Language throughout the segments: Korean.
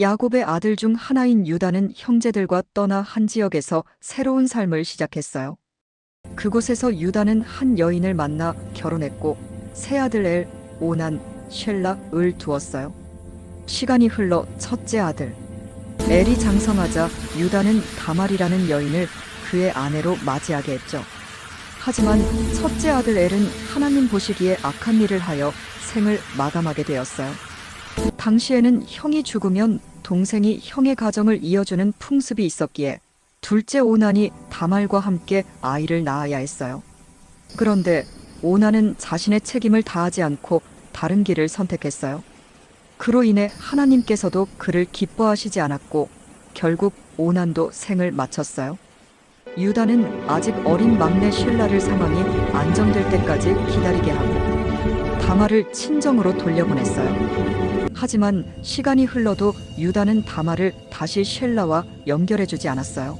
야곱의 아들 중 하나인 유다는 형제들과 떠나 한 지역에서 새로운 삶을 시작했어요. 그곳에서 유다는 한 여인을 만나 결혼했고 새 아들 엘, 오난, 쉘락을 두었어요. 시간이 흘러 첫째 아들 엘이 장성하자 유다는 다말이라는 여인을 그의 아내로 맞이하게 했죠. 하지만 첫째 아들 엘은 하나님 보시기에 악한 일을 하여 생을 마감하게 되었어요. 당시에는 형이 죽으면 동생이 형의 가정을 이어주는 풍습이 있었기에 둘째 오난이 다말과 함께 아이를 낳아야 했어요. 그런데 오난은 자신의 책임을 다하지 않고 다른 길을 선택했어요. 그로 인해 하나님께서도 그를 기뻐하시지 않았고 결국 오난도 생을 마쳤어요. 유다는 아직 어린 막내 쉴라를 상황이 안정될 때까지 기다리게 하고 다말을 친정으로 돌려보냈어요. 하지만 시간이 흘러도 유다는 다말을 다시 쉘라와 연결해주지 않았어요.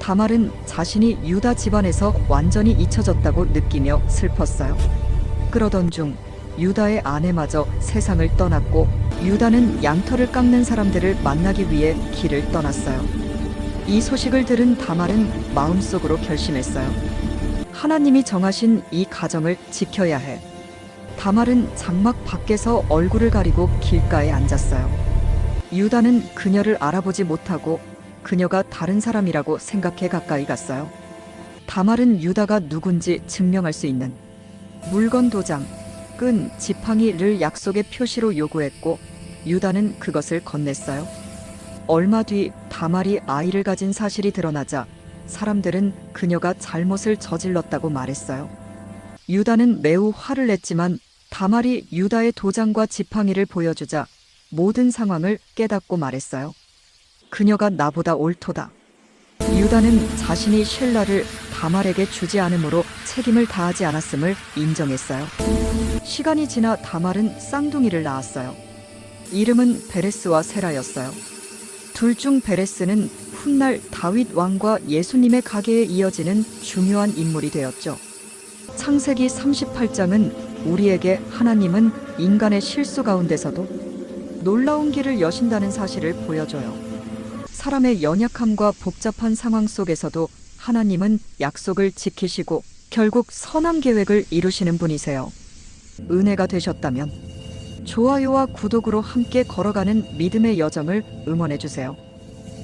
다말은 자신이 유다 집안에서 완전히 잊혀졌다고 느끼며 슬펐어요. 그러던 중 유다의 아내마저 세상을 떠났고 유다는 양털을 깎는 사람들을 만나기 위해 길을 떠났어요. 이 소식을 들은 다말은 마음속으로 결심했어요. 하나님이 정하신 이 가정을 지켜야 해. 다말은 장막 밖에서 얼굴을 가리고 길가에 앉았어요. 유다는 그녀를 알아보지 못하고 그녀가 다른 사람이라고 생각해 가까이 갔어요. 다말은 유다가 누군지 증명할 수 있는 물건 도장, 끈, 지팡이를 약속의 표시로 요구했고 유다는 그것을 건넸어요. 얼마 뒤 다말이 아이를 가진 사실이 드러나자 사람들은 그녀가 잘못을 저질렀다고 말했어요. 유다는 매우 화를 냈지만 다말이 유다의 도장과 지팡이를 보여주자 모든 상황을 깨닫고 말했어요. 그녀가 나보다 옳도다. 유다는 자신이 쉘라를 다말에게 주지 않으므로 책임을 다하지 않았음을 인정했어요. 시간이 지나 다말은 쌍둥이를 낳았어요. 이름은 베레스와 세라였어요. 둘 중 베레스는 훗날 다윗 왕과 예수님의 가계에 이어지는 중요한 인물이 되었죠. 창세기 38장은 우리에게 하나님은 인간의 실수 가운데서도 놀라운 길을 여신다는 사실을 보여줘요. 사람의 연약함과 복잡한 상황 속에서도 하나님은 약속을 지키시고 결국 선한 계획을 이루시는 분이세요. 은혜가 되셨다면 좋아요와 구독으로 함께 걸어가는 믿음의 여정을 응원해 주세요.